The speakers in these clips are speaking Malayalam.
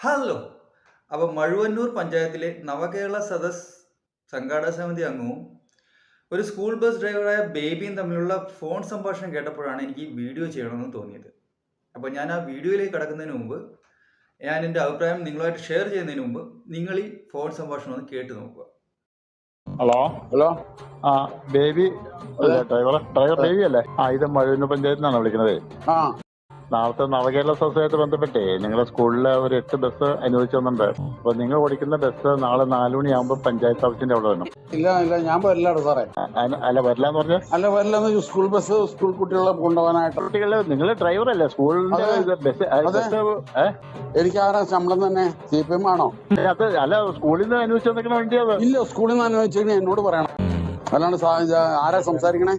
ഹലോ. അപ്പോൾ മഴുവന്നൂർ പഞ്ചായത്തിലെ നവകേരള സദസ് സംഘാടക സമിതി അംഗവും ഒരു സ്കൂൾ ബസ് ഡ്രൈവറായ ബേബിയും തമ്മിലുള്ള ഫോൺ സംഭാഷണം കേട്ടപ്പോഴാണ് എനിക്ക് ഈ വീഡിയോ ചെയ്യണമെന്ന് തോന്നിയത്. അപ്പോൾ ഞാൻ ആ വീഡിയോയിലേക്ക് കടക്കുന്നതിന് മുമ്പ് ഞാൻ എന്റെ അഭിപ്രായം നിങ്ങളുമായിട്ട് ഷെയർ ചെയ്യുന്നതിന് മുമ്പ് നിങ്ങൾ ഈ ഫോൺ സംഭാഷണം ഒന്ന് കേട്ട് നോക്കുക. ഹലോ? ഹലോ? ആ ബേബി. അല്ലേ ഡ്രൈവർ ഡ്രൈവർ ബേബി അല്ലേ? ആ ഇത് മഴുവന്നൂർ പഞ്ചായത്തിൽ നിന്നാണ് വിളിക്കുന്നത് ആ. നാളത്തെ നവകേരള സൊസൈറ്റി ബന്ധപ്പെട്ടേ. നിങ്ങളുടെ സ്കൂളിൽ ഒരു എട്ട് ബസ് അനുവദിച്ചു തന്നുണ്ട് അപ്പൊ നിങ്ങൾ ഓടിക്കുന്ന ബസ് നാളെ നാലു മണിയാകുമ്പോ പഞ്ചായത്ത് ഓഫീസിന്റെ അവിടെ വരണം. ഇല്ല ഇല്ല ഞാൻ വരില്ല സാറേ. അല്ല വരില്ല എന്ന് പറഞ്ഞാൽ അല്ല വരില്ല സ്കൂൾ ബസ് സ്കൂൾ കുട്ടികളെ കൊണ്ടുപോകാനായിട്ട്. കുട്ടികളെ നിങ്ങൾ ഡ്രൈവർ അല്ലേ സ്കൂളിന്റെ ബസ്? എനിക്ക് ആരാ ശമ്പളം തന്നെ? സി പി എം ആണോ? അത് അല്ല സ്കൂളിൽ നിന്ന് അനുവദിച്ചു തന്നിരിക്കണ വണ്ടി ഇല്ല സ്കൂളിൽ നിന്ന് അനുവദിച്ചു എന്നോട് പറയണം. അല്ലാണ്ട് ആരാ സംസാരിക്കണേ?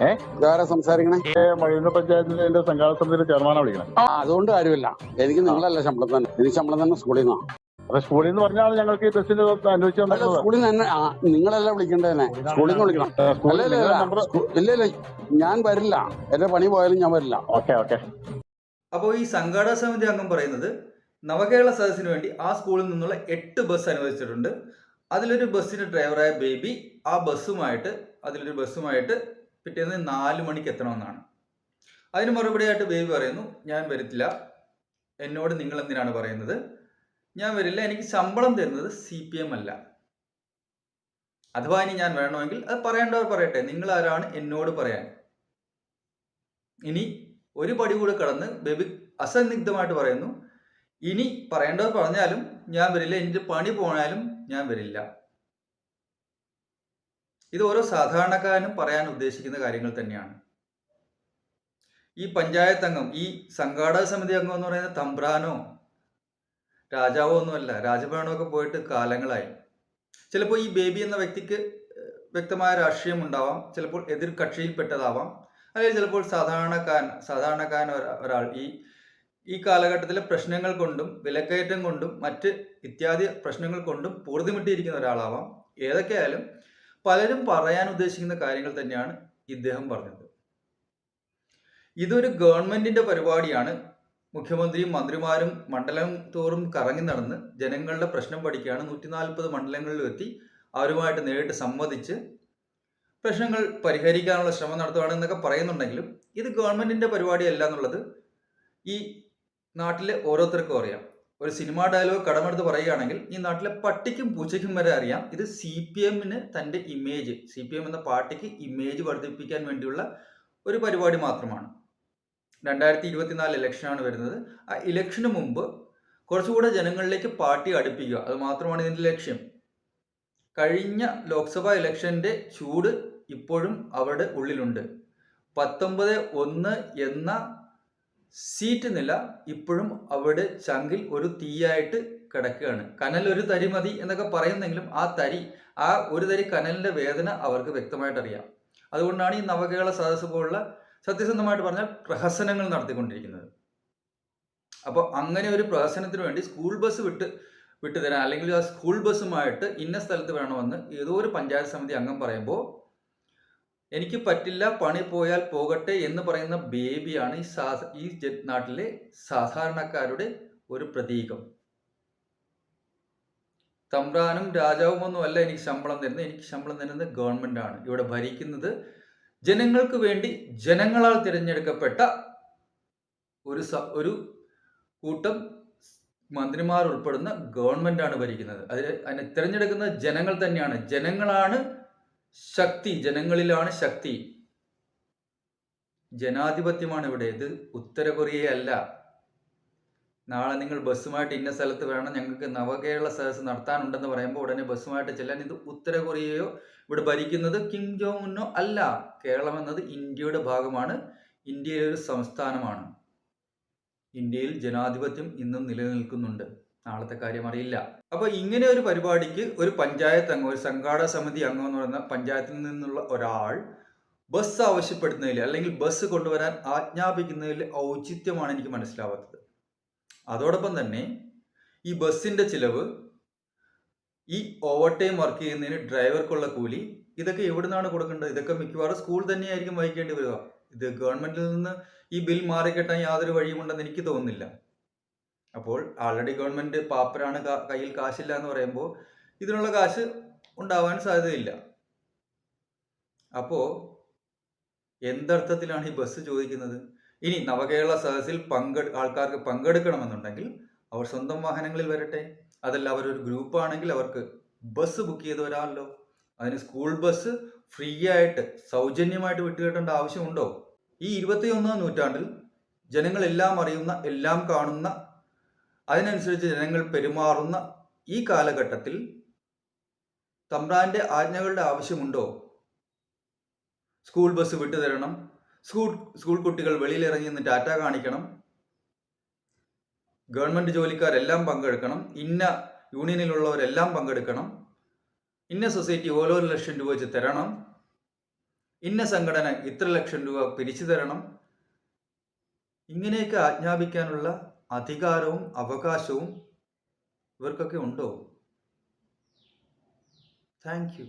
ഇതാരാ സംസാരിക്കണേ? മഴവിന് പഞ്ചായത്തിന്റെ സംഘാടക സമിതിയിലെ ചെയർമാനാണ് വിളിക്കണം. ആ അതുകൊണ്ട് കാര്യമില്ല. എനിക്ക് നിങ്ങളല്ല ശമ്പളം തന്നെ. എനിക്ക് ശമ്പളം തന്നെ സ്കൂളിൽ നിന്നാ. അപ്പൊ സ്കൂളിൽ നിന്ന് പറഞ്ഞാൽ ഞങ്ങൾക്ക് ഈ ബസ്സിന്റെ അനുവദിച്ചു സ്കൂളിൽ നിന്ന് നിങ്ങളല്ല വിളിക്കേണ്ടതന്നെ സ്കൂളിൽ നിന്ന് വിളിക്കണം. ഇല്ല ഇല്ല. ഞാൻ വരില്ല. എന്റെ പണി പോയാലും ഞാൻ വരില്ല. Okay okay. അപ്പോൾ ഈ സംഘാടക സമിതി അംഗം പറയുന്നത് നവകേരള സദസ്സിന് വേണ്ടി ആ സ്കൂളിൽ നിന്നുള്ള എട്ട് ബസ് അനുവദിച്ചിട്ടുണ്ട്. അതിലൊരു ബസ്സിന്റെ ഡ്രൈവറായ ബേബി ആ ബസ്സുമായിട്ട് അതിലൊരു ബസ്സുമായിട്ട് പിറ്റേന്ന് നാല് മണിക്ക് എത്തണമെന്നാണ്. അതിന് മറുപടിയായിട്ട് ബേബി പറയുന്നു ഞാൻ വരത്തില്ല. എന്നോട് നിങ്ങൾ എന്തിനാണ് പറയുന്നത്? ഞാൻ വരില്ല. എനിക്ക് ശമ്പളം തരുന്നത് സി പി എം അല്ല. അഥവാ ഇനി ഞാൻ വേണമെങ്കിൽ അത് പറയേണ്ടവർ പറയട്ടെ. നിങ്ങൾ ആരാണ്? എന്നോട് പറയാൻ. ഇനി ഒരു പടി കൂടെ കടന്ന് ബേബി അസന്നിഗ്ധമായിട്ട് പറയുന്നു ഇനി പറയേണ്ടവർ പറഞ്ഞാലും ഞാൻ വരില്ല. എന്റെ പണി പോയാലും ഞാൻ വരില്ല. ഇത് ഓരോ സാധാരണക്കാരനും പറയാൻ ഉദ്ദേശിക്കുന്ന കാര്യങ്ങൾ തന്നെയാണ്. ഈ പഞ്ചായത്ത് അംഗം ഈ സംഘാടക സമിതി അംഗം എന്ന് പറയുന്ന തമ്പ്രാനോ രാജാവോ ഒന്നുമല്ല രാജഭരണമൊക്കെ പോയിട്ട് കാലങ്ങളായി. ചിലപ്പോൾ ഈ ബേബി എന്ന വ്യക്തിക്ക് വ്യക്തമായ രാഷ്ട്രീയം ഉണ്ടാവാം ചിലപ്പോൾ എതിർ കക്ഷിയിൽപ്പെട്ടതാവാം. അല്ലെങ്കിൽ ചിലപ്പോൾ സാധാരണക്കാരൻ സാധാരണക്കാരൻ ഒരാൾ ഈ ഈ കാലഘട്ടത്തിലെ പ്രശ്നങ്ങൾ കൊണ്ടും വിലക്കയറ്റം കൊണ്ടും മറ്റ് ഇത്യാദി പ്രശ്നങ്ങൾ കൊണ്ടും പൂർത്തിമുട്ടിയിരിക്കുന്ന ഒരാളാവാം. ഏതൊക്കെയായാലും പലരും പറയാൻ ഉദ്ദേശിക്കുന്ന കാര്യങ്ങൾ തന്നെയാണ് ഇദ്ദേഹം പറഞ്ഞത്. ഇതൊരു ഗവൺമെന്റിന്റെ പരിപാടിയാണ്. മുഖ്യമന്ത്രിയും മന്ത്രിമാരും മണ്ഡലം തോറും കറങ്ങി നടന്ന് ജനങ്ങളുടെ പ്രശ്നം പഠിക്കുകയാണ്. നൂറ്റി മണ്ഡലങ്ങളിലും എത്തി അവരുമായിട്ട് നേരിട്ട് സംവദിച്ച് പ്രശ്നങ്ങൾ പരിഹരിക്കാനുള്ള ശ്രമം നടത്തുകയാണ് എന്നൊക്കെ പറയുന്നുണ്ടെങ്കിലും ഇത് ഗവൺമെന്റിന്റെ പരിപാടിയല്ല എന്നുള്ളത് ഈ നാട്ടിലെ ഓരോരുത്തർക്കും അറിയാം. ഒരു സിനിമാ ഡയലോഗ് കടമെടുത്ത് പറയുകയാണെങ്കിൽ ഈ നാട്ടിലെ പട്ടിക്കും പൂച്ചയ്ക്കും വരെ അറിയാം. ഇത് സി പി എമ്മിന് തന്റെ ഇമേജ് സി പി എം എന്ന പാർട്ടിക്ക് ഇമേജ് വർദ്ധിപ്പിക്കാൻ വേണ്ടിയുള്ള ഒരു പരിപാടി മാത്രമാണ്. രണ്ടായിരത്തി ഇരുപത്തിനാല് ഇലക്ഷനാണ് വരുന്നത്. ആ ഇലക്ഷന് മുമ്പ് കുറച്ചുകൂടെ ജനങ്ങളിലേക്ക് പാർട്ടി അടുപ്പിക്കുക അത് മാത്രമാണ് ഇതിന്റെ ലക്ഷ്യം. കഴിഞ്ഞ ലോക്സഭാ ഇലക്ഷന്റെ ചൂട് ഇപ്പോഴും അവരുടെ ഉള്ളിലുണ്ട്. പത്തൊമ്പത് ഒന്ന് എന്ന സീറ്റ് നില ഇപ്പോഴും അവിടെ ചങ്കിൽ ഒരു തീയായിട്ട് കിടക്കുകയാണ്. കനൽ ഒരു തരി മതി എന്നൊക്കെ പറയുന്നെങ്കിലും ആ തരി ആ ഒരു തരി കനലിന്റെ വേദന അവർക്ക് വ്യക്തമായിട്ട് അറിയാം അതുകൊണ്ടാണ് ഈ നവകേരള സദസ് പോലുള്ള സത്യസന്ധമായിട്ട് പറഞ്ഞാൽ പ്രഹസനങ്ങൾ നടത്തിക്കൊണ്ടിരിക്കുന്നത്. അപ്പോൾ അങ്ങനെ ഒരു പ്രഹസനത്തിന് വേണ്ടി സ്കൂൾ ബസ് വിട്ട് വിട്ടുതരാൻ അല്ലെങ്കിൽ ആ സ്കൂൾ ബസ്സുമായിട്ട് ഇന്ന സ്ഥലത്ത് വേണമെന്ന് ഏതോ ഒരു പഞ്ചായത്ത് സമിതി അംഗം പറയുമ്പോൾ എനിക്ക് പറ്റില്ല പണി പോയാൽ പോകട്ടെ എന്ന് പറയുന്ന ബേബിയാണ് ഈ സാ ഈ നാട്ടിലെ സാധാരണക്കാരുടെ ഒരു പ്രതീകം. തമ്പ്രാനും രാജാവും ഒന്നും അല്ല എനിക്ക് ശമ്പളം തരുന്നത്. എനിക്ക് ശമ്പളം തരുന്നത് ഗവൺമെന്റ് ആണ്. ഇവിടെ ഭരിക്കുന്നത് ജനങ്ങൾക്ക് വേണ്ടി ജനങ്ങളാൽ തിരഞ്ഞെടുക്കപ്പെട്ട ഒരു സ- ഒരു കൂട്ടം മന്ത്രിമാർ ഉൾപ്പെടുന്ന ഗവൺമെന്റ് ആണ് ഭരിക്കുന്നത്. അതിൽ അതിനെ തിരഞ്ഞെടുക്കുന്നത് ജനങ്ങൾ തന്നെയാണ്. ജനങ്ങളാണ് ശക്തി ജനങ്ങളിലാണ് ശക്തി. ജനാധിപത്യമാണ് ഇവിടെ. ഇത് ഉത്തര കൊറിയയല്ല നാളെ നിങ്ങൾ ബസ്സുമായിട്ട് ഇന്ന സ്ഥലത്ത് വേണം ഞങ്ങൾക്ക് നവകേരള സദസ് നടത്താനുണ്ടെന്ന് പറയുമ്പോൾ ഉടനെ ബസ്സുമായിട്ട് ചെല്ലാൻ ഇത് ഉത്തര കൊറിയയോ ഇവിടെ ഭരിക്കുന്നത് കിം ജോങ് ഉന്നോ അല്ല. കേരളം എന്നത് ഇന്ത്യയുടെ ഭാഗമാണ്. ഇന്ത്യയിലെ ഒരു സംസ്ഥാനമാണ്. ഇന്ത്യയിൽ ജനാധിപത്യം ഇന്നും നിലനിൽക്കുന്നുണ്ട്. നാളത്തെ കാര്യം അറിയില്ല. അപ്പൊ ഇങ്ങനെ ഒരു പരിപാടിക്ക് ഒരു പഞ്ചായത്ത് അംഗം ഒരു സംഘാടക സമിതി അംഗം എന്ന് പറയുന്ന പഞ്ചായത്തിൽ നിന്നുള്ള ഒരാൾ ബസ് ആവശ്യപ്പെടുന്നതിൽ അല്ലെങ്കിൽ ബസ് കൊണ്ടുവരാൻ ആജ്ഞാപിക്കുന്നതിൽ ഔചിത്യമാണ് എനിക്ക് മനസ്സിലാവാത്തത്. അതോടൊപ്പം തന്നെ ഈ ബസ്സിന്റെ ചിലവ് ഈ ഓവർ ടൈം വർക്ക് ചെയ്യുന്നതിന് ഡ്രൈവർക്കുള്ള കൂലി ഇതൊക്കെ എവിടെ നിന്നാണ് കൊടുക്കേണ്ടത്? ഇതൊക്കെ മിക്കവാറും സ്കൂൾ തന്നെയായിരിക്കും വഹിക്കേണ്ടി വരിക. ഇത് ഗവൺമെന്റിൽ നിന്ന് ഈ ബിൽ മാറിക്കെട്ടാൻ യാതൊരു വഴിയുമുണ്ടെന്ന് എനിക്ക് തോന്നുന്നില്ല. അപ്പോൾ ആൾറെഡി ഗവൺമെന്റ് പാപ്പരാണ് കയ്യിൽ കാശില്ല എന്ന് പറയുമ്പോൾ ഇതിനുള്ള കാശ് ഉണ്ടാവാൻ സാധ്യതയില്ല. അപ്പോ എന്തർത്ഥത്തിലാണ് ഈ ബസ് ചോദിക്കുന്നത്? ഇനി നവകേരള സദസ്സിൽ പങ്കെടു ആൾക്കാർക്ക് പങ്കെടുക്കണമെന്നുണ്ടെങ്കിൽ അവർ സ്വന്തം വാഹനങ്ങളിൽ വരട്ടെ. അതല്ല അവരൊരു ഗ്രൂപ്പാണെങ്കിൽ അവർക്ക് ബസ് ബുക്ക് ചെയ്ത് വരാമല്ലോ. അതിന് സ്കൂൾ ബസ് ഫ്രീ ആയിട്ട് സൗജന്യമായിട്ട് വിട്ടുകിട്ടേണ്ട ആവശ്യമുണ്ടോ? ഈ ഇരുപത്തിയൊന്നാം നൂറ്റാണ്ടിൽ ജനങ്ങളെല്ലാം അറിയുന്ന എല്ലാം കാണുന്ന അതിനനുസരിച്ച് ജനങ്ങൾ പെരുമാറുന്ന ഈ കാലഘട്ടത്തിൽ തമ്പ്രാന്റെ ആജ്ഞകളുടെ ആവശ്യമുണ്ടോ? സ്കൂൾ ബസ് വിട്ടുതരണം സ്കൂൾ സ്കൂൾ കുട്ടികൾ വെളിയിലിറങ്ങി നിന്ന് ടാറ്റ കാണിക്കണം. ഗവൺമെന്റ് ജോലിക്കാരെല്ലാം പങ്കെടുക്കണം. ഇന്ന യൂണിയനിലുള്ളവരെല്ലാം പങ്കെടുക്കണം. ഇന്ന സൊസൈറ്റി ഓരോ ലക്ഷം രൂപ വെച്ച് തരണം. ഇന്ന സംഘടന ഇത്ര ലക്ഷം രൂപ പിരിച്ചു തരണം. ഇങ്ങനെയൊക്കെ ആജ്ഞാപിക്കാനുള്ള അധികാരവും അവകാശവും ഇവർക്കൊക്കെ ഉണ്ടോ താങ്ക് യു